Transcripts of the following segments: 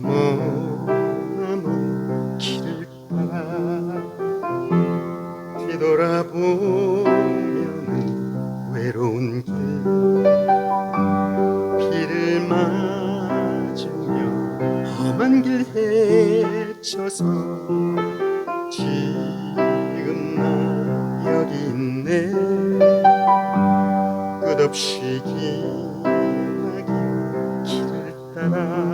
머나먼 길을 따라 뒤돌아보면 외로운 길 비를 맞으며 험한 길 헤쳐서 지금 나 여기 있네 끝없이 기나긴 길을 따라 꿈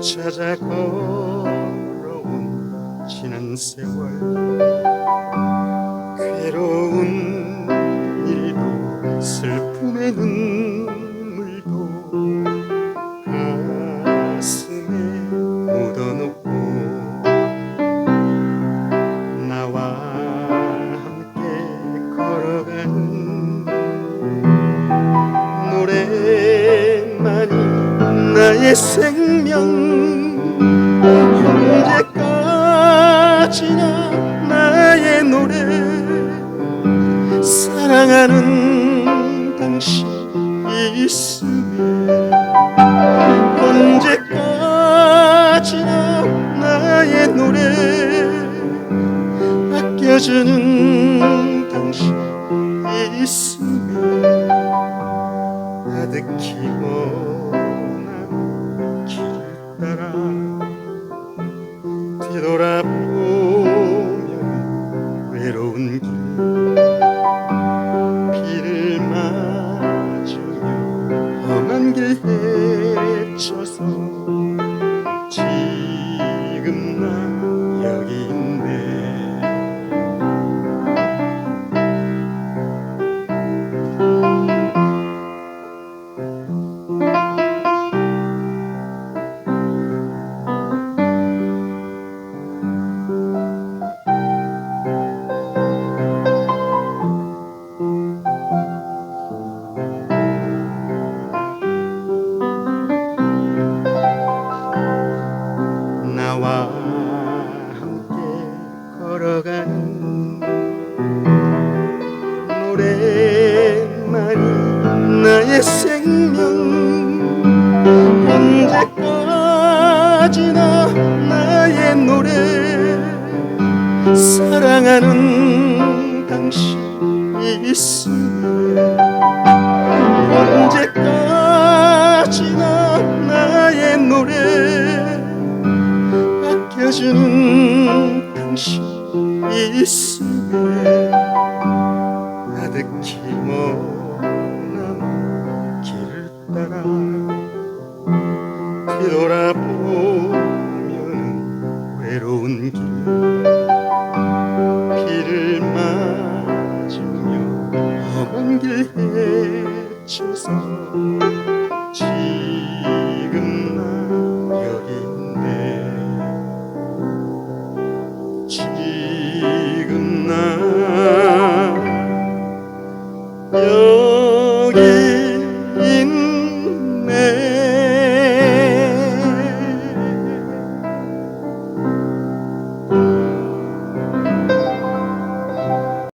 찾아 걸어온 지난 세월. 괴로운 나의 생명 언제까지나 나의 노래 사랑하는 당신이 있으면 언제까지나 나의 노래 아껴주는 당신이 있으면 가득히 머 뒤돌아보면 외로운 길. 비를 맞으며 험한 길 헤쳐서 지금 나 나와 함께 걸어가는 노래만이 나의 생명. 언제까지나 나의 노래 사랑하는 당신이 있으면 언제까지나 아껴주는 당신이 있으면 가득히 머나먼 길을 따라 뒤돌아보면 외로운 길 비를 맞으며 험한 길 헤쳐서